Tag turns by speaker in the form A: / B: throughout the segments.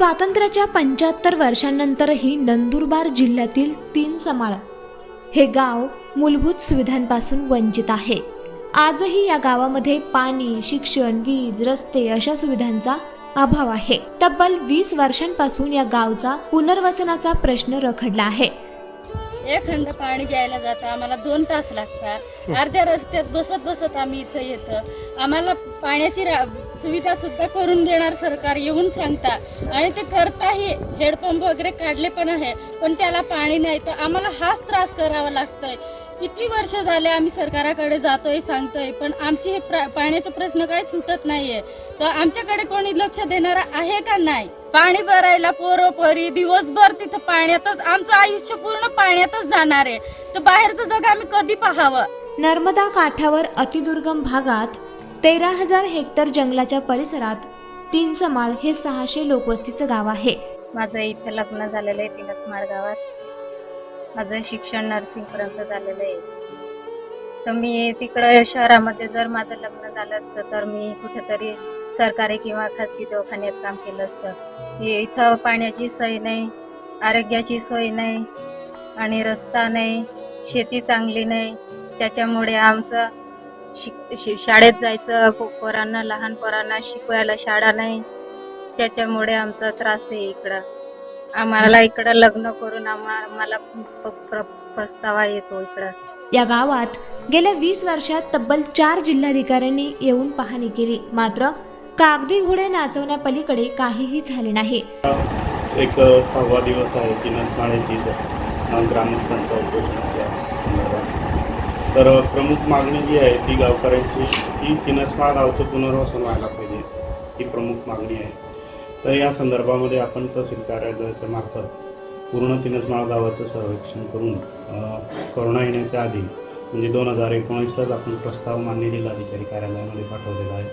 A: स्वातंत्र्याच्या पंच्याहत्तर वर्षांनंतरही नंदुरबार जिल्ह्यातील तीन समाळ हे गाव मूलभूत सुविधांपासून वंचित आहे. आजही या गावामध्ये पाणी शिक्षण वीज रस्ते अशा सुविधांचा अभाव आहे. तब्बल वीस वर्षांपासून या गावचा पुनर्वसनाचा प्रश्न रखडला आहे.
B: एक खंड पाणी घ्यायला जातं आम्हाला दोन तास लागतात. अर्ध्या रस्त्यात बसत बसत आम्ही इथं येतं. आम्हाला पाण्याची रा- सुविधा सुद्धा करून देणार सरकार येऊन सांगता. आणि ते करताही हेडपंप वगैरे काढले पण आहे पण त्याला पाणी नाही. तर आम्हाला हाच त्रास करावा लागतोय. किती वर्ष झाले आम्ही सरकाराकडे जातोय सांगतोय पण आमचे हे प्र- प्रश्न काही सुटत नाहीये. तर आमच्याकडे कोणी लक्ष देणारा आहे का नाही? पाणी भरायला पोरोपरी दिवसभर तिथं पाण्यातच आमचं आयुष्य पूर्ण पाण्यातच जाणार आहे. तर बाहेरचं जग आम्ही कधी पाहावं?
A: नर्मदा काठावर अतिदुर्गम भागात तेरा हजार हेक्टर जंगलाच्या परिसरात तीन समाळ हे सहाशे लोकवस्तीचं गाव आहे.
C: माझं इथं लग्न झालेलं आहे तिनसमाळ गावात. माझं शिक्षण नर्सिंगपर्यंत झालेलं आहे. तर मी तिकडं शहरामध्ये जर माझं लग्न झालं असतं तर मी कुठेतरी सरकारी किंवा खाजगी दवाखान्यात काम केलं असतं. हे इथं पाण्याची सोय नाही आरोग्याची सोय नाही आणि रस्ता नाही शेती चांगली नाही. त्याच्यामुळे आमचं शिक शि शाळेत जायचं पोरांना लहान पोरांना शिकवायला शाळा नाही. त्याच्यामुळे आमचा त्रास आहे इकडं. आम्हाला इकडं लग्न करून आम्हा- आम्हाला पस्तावा येतो इकडं.
A: या गावात गेल्या वीस वर्षात तब्बल चार जिल्हाधिकाऱ्यांनी येऊन पाहणी केली. मात्र कागदी घोडे नाचवण्यापलीकडे काहीही झाले नाही.
D: एक सहावा दिवस आहे किनसमाळ येथील अ, ग्रामस्थांचा उपोषणाच्या संदर्भात. तर प्रमुख मागणी जी आहे ती गावकऱ्यांची की किनसमाळ गावचं पुनर्वसन व्हायला पाहिजे ही प्रमुख मागणी आहे. तर या संदर्भामध्ये आपण तहसील कार्यालयाच्या मार्फत पूर्ण किनसमाळ गावाचं सर्वेक्षण करून करोना कोरोना येण्याच्या आधी म्हणजे दोन हजार एकोणीसलाच आपण प्रस्ताव मान्य जिल्हाधिकारी कार्यालयामध्ये पाठवलेला आहे.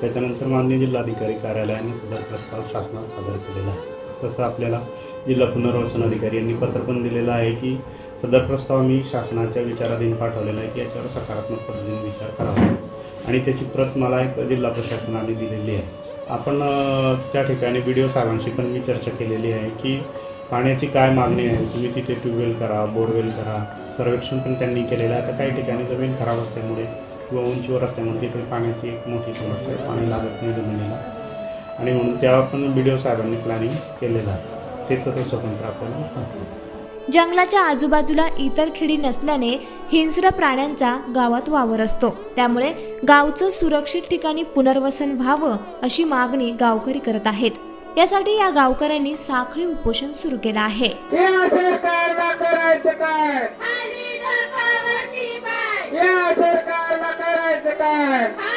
D: त्याच्यानंतर मान्य जिल्हाधिकारी कार्यालयाने सुद्धा प्रस्ताव शासनात सादर केलेला आहे. तसं आपल्याला जिल्हा पुनर्वसन अधिकारी यांनी पत्र पण दिलेलं आहे की सदर प्रस्ताव मी शासनाच्या विचाराधीन पाठवलेला आहे की याच्यावर सकारात्मक पद्धतीने विचार करावा. आणि त्याची प्रत मला एक जिल्हा प्रशासनाने दिलेली आहे. आपण त्या ठिकाणी बी डी ओ साहेबांशी पण मी चर्चा केलेली आहे की पाण्याची काय मागणी आहे? तुम्ही तिथे ट्यूबवेल करा बोरवेल करा सर्वेक्षण पण त्यांनी केलेलं आहे. आता काही ठिकाणी जमीन खराब असल्यामुळे किंवा उंचीवर असल्यामुळे तिथे पाण्याची एक मोठी समस्या आहे. पाणी लागत नाही जमिनीला. आणि म्हणून त्यावर पण बी डी ओ साहेबांनी प्लॅनिंग केलेलं आहे. तेच ते स्वतंत्र आपण सांगतो.
A: जंगलाच्या आजूबाजूला इतर खिडी नसल्याने हिंस्र प्राण्यांचा गावात वावर असतो. त्यामुळे गावचं सुरक्षित ठिकाणी पुनर्वसन व्हावं अशी मागणी गावकरी करत आहेत. यासाठी या गावकऱ्यांनी साखळी उपोषण सुरू केलं आहे.
E: काय?